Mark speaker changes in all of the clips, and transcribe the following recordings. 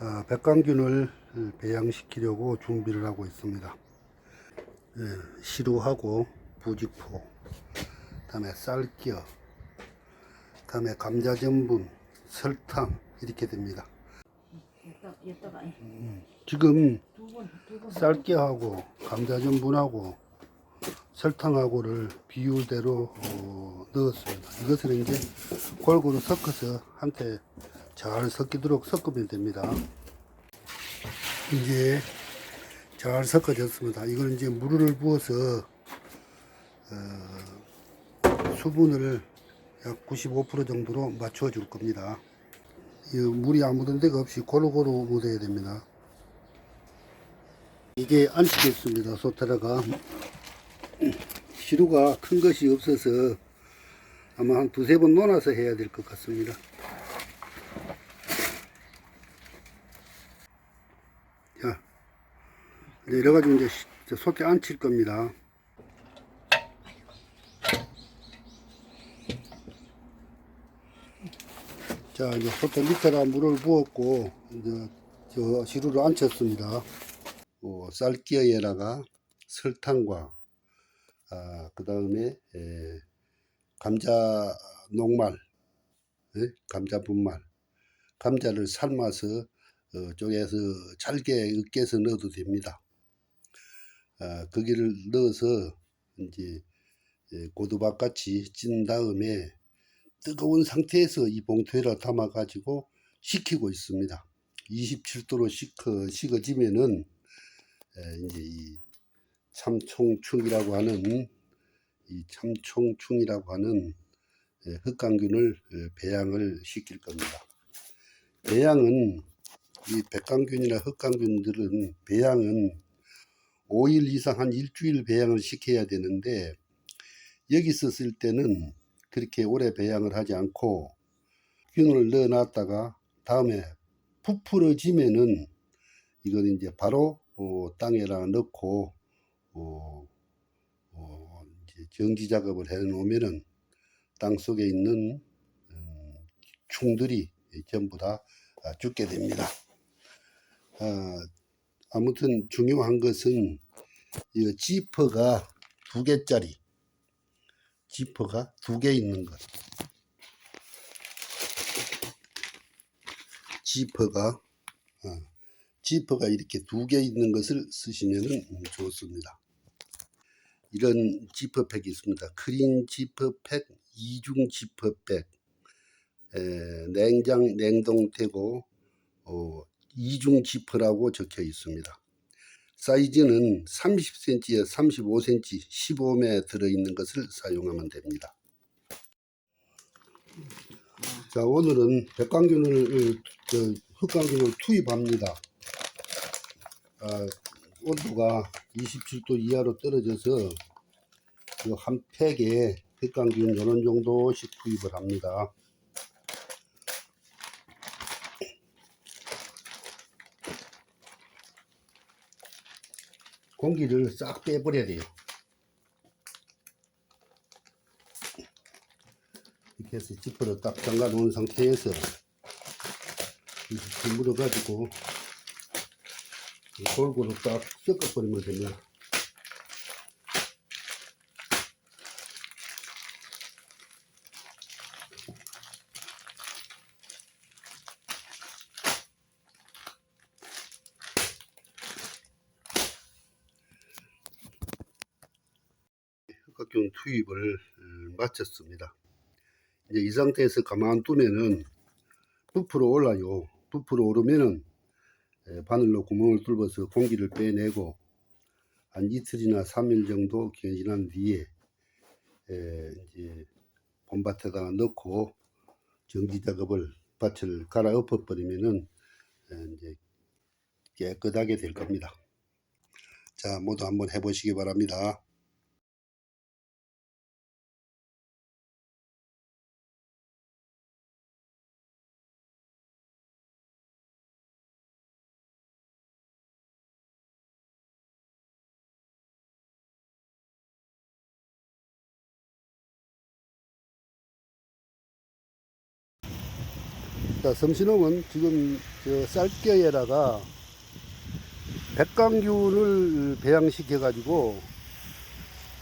Speaker 1: 어, 백광균을 배양시키려고 준비를 하고 있습니다. 예, 시루하고 부직포, 그다음에 쌀기어, 그다음에 감자 전분, 설탕 이렇게 됩니다.
Speaker 2: 여기다가
Speaker 1: 지금 쌀기하고 감자 전분하고 설탕하고를 비율대로 어, 넣었습니다. 이것을 이제 골고루 섞어서 한테 잘 섞이도록 섞으면 됩니다. 이제 잘 섞어졌습니다. 이걸 이제 물을 부어서 어, 수분을 약 95% 정도로 맞춰 줄 겁니다. 이 물이 안 묻은 데가 없이 고루고루 묻어야 됩니다. 이게 안치겠습니다. 소테라가 시루가 큰 것이 없어서 아마 한 두세 번 논아서 해야 될 것 같습니다. 이제 이래 가지고 이제 시- 저 속에 안칠 겁니다. 자, 이제 소테 밑에다 물을 부었고, 이제 저 시루를 안쳤습니다. 어, 쌀기어에다가 설탕과 아, 그 다음에 감자 녹말, 예? 감자 분말, 감자를 삶아서 어, 쪽에서 잘게 으깨서 넣어도 됩니다. 아, 거기를 넣어서 이제 예, 고두밥 같이 찐 다음에 뜨거운 상태에서 이 봉투에다 담아 가지고 식히고 있습니다. 27도로 식어 식어지면은 에, 이제 이 참총충이라고 하는 이 참총충이라고 하는 에, 흑강균을 에, 배양을 시킬 겁니다. 배양은 이 백강균이나 흑강균들은 배양은 5일 이상 한 일주일 배양을 시켜야 되는데 여기 있었을 때는 그렇게 오래 배양을 하지 않고 균을 넣어놨다가 다음에 부풀어지면은 이건 이제 바로 어, 땅에다 넣고 어, 어, 이제 정지 작업을 해 놓으면은 땅 속에 있는 음, 충들이 전부 다 아, 죽게 됩니다. 아, 아무튼 중요한 것은 이 지퍼가 두 개짜리 지퍼가 두 개 있는 것. 지퍼가 어, 지퍼가 이렇게 두 개 있는 것을 쓰시면 좋습니다. 이런 지퍼팩이 있습니다. 크린 지퍼팩, 이중 지퍼팩, 에, 냉장 냉동되고 어, 이중 지퍼라고 적혀 있습니다. 사이즈는 30cm에 35cm, 15매 들어있는 것을 사용하면 됩니다. 자, 오늘은 백광균을, 저, 흑광균을 투입합니다. 아, 온도가 27도 이하로 떨어져서 이한 팩에 흑광균 이런 정도씩 투입을 합니다. 공기를 싹 빼버려야 돼요. 이렇게 해서 지퍼를 딱 잠가 놓은 상태에서 이렇게 물어 가지고 골고루 딱 섞어 버리면 됩니다. 흑각균 투입을 어, 마쳤습니다. 이제 이 상태에서 가만 두면은 부풀어 올라요. 부풀어 오르면은 에, 바늘로 구멍을 뚫어서 공기를 빼내고 한 이틀이나 3일 정도 기간 지난 뒤에 에, 이제 봄밭에다가 넣고 정지 작업을 밭을 갈아 엎어 버리면은 에, 이제 깨끗하게 될 겁니다. 자, 모두 한번 해보시기 바랍니다. 자, 섬신홍은 지금 저 쌀겨에다가 백강균을 배양시켜 가지고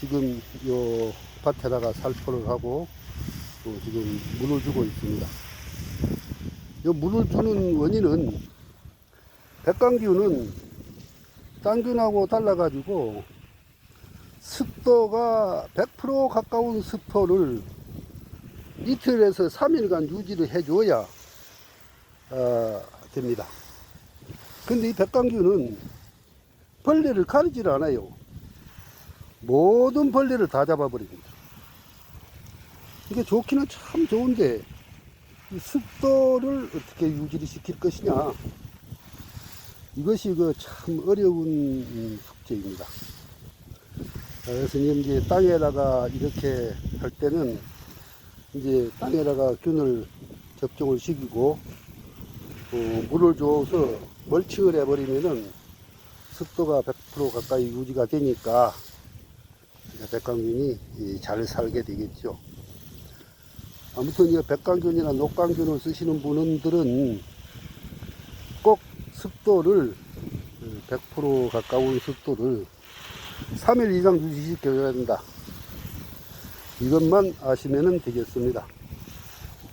Speaker 1: 지금 요 밭에다가 살포를 하고 또 지금 물을 주고 있습니다. 요 물을 주는 원인은 백강균은 딴균하고 달라 가지고 습도가 100% 가까운 습도를 이틀에서 3일간 유지를 해줘야 어, 됩니다. 근데 이 백강균은 벌레를 가리질 않아요. 모든 벌레를 다 잡아버립니다. 이게 좋기는 참 좋은데 이 습도를 어떻게 유지를 시킬 것이냐 이것이 그 참 어려운 음, 숙제입니다. 아, 그래서 이제 땅에다가 이렇게 할 때는 이제 땅에다가 균을 접종을 시키고 어, 물을 줘서 멀칭을 해버리면은 습도가 100% 가까이 유지가 되니까 백광균이 이, 잘 살게 되겠죠. 아무튼 이 백광균이나 녹광균을 쓰시는 분들은 꼭 습도를 100% 가까운 습도를 3일 이상 유지시켜야 된다. 이것만 아시면 되겠습니다.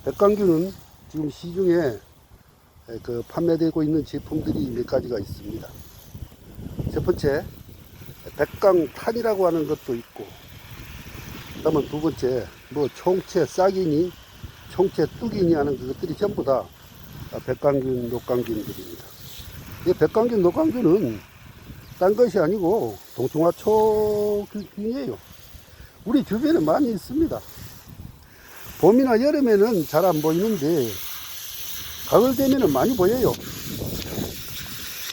Speaker 1: 백광균은 지금 시중에 그 판매되고 있는 제품들이 몇 가지가 있습니다. 첫 번째, 백광탄이라고 하는 것도 있고, 그다음에 두 번째, 뭐 총채 싹이니, 총채 뚝이니 하는 그것들이 전부 다 백광균, 녹광균들입니다. 이 백광균, 녹광균은 딴 것이 아니고 동충하초균이에요. 우리 주변에 많이 있습니다. 봄이나 여름에는 잘 안 보이는데 가을 되면은 많이 보여요.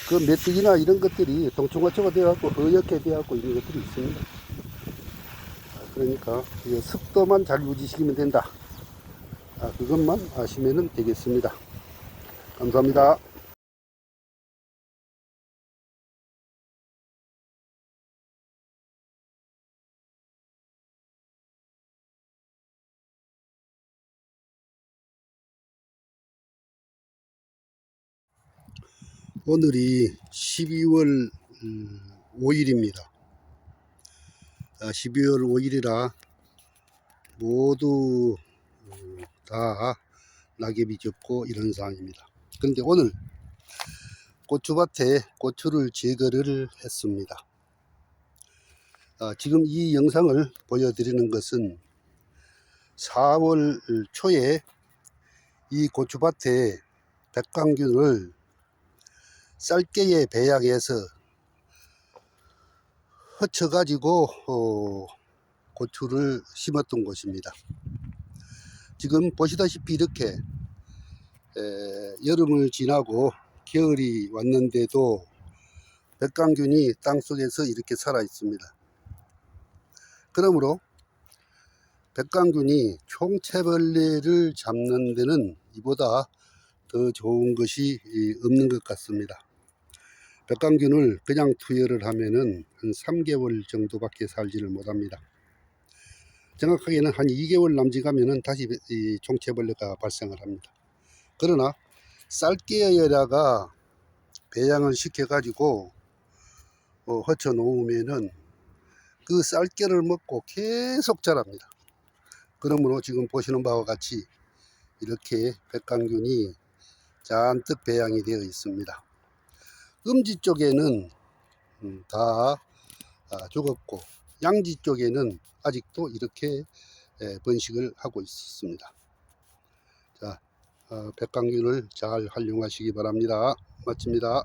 Speaker 1: 그 메뚜기나 이런 것들이 동충하초가 되어갖고 허옇게 되어갖고 있는 것들이 있습니다. 아, 그러니까 이 습도만 잘 유지시키면 된다. 아, 그것만 아시면 되겠습니다. 감사합니다. 오늘이 12월 5일입니다. 12월 5일이라 모두 어, 다 낙엽이 졌고 이런 상황입니다. 그런데 오늘 고추밭에 고추를 제거를 했습니다. 아, 지금 이 영상을 보여드리는 것은 4월 초에 이 고추밭에 백광균을 쌀개에 배양해서 흩쳐가지고 어, 고추를 심었던 곳입니다. 지금 보시다시피 이렇게 에, 여름을 지나고 겨울이 왔는데도 백광균이 땅속에서 이렇게 살아 있습니다. 그러므로 백광균이 총체벌레를 잡는 데는 이보다 더 좋은 것이 이, 없는 것 같습니다. 백광균을 그냥 투여를 하면은 한 3개월 정도밖에 살지를 못합니다. 정확하게는 한 2개월 남짓하면은 다시 이 총체벌레가 발생을 합니다. 그러나 쌀개에다가 배양을 시켜가지고 어, 허쳐 놓으면은 그 쌀개를 먹고 계속 자랍니다. 그러므로 지금 보시는 바와 같이 이렇게 백광균이 잔뜩 배양이 되어 있습니다. 음지 쪽에는 음, 다 아, 죽었고 양지 쪽에는 아직도 이렇게 에, 번식을 하고 있습니다. 자, 어, 백광균을 잘 활용하시기 바랍니다. 마칩니다.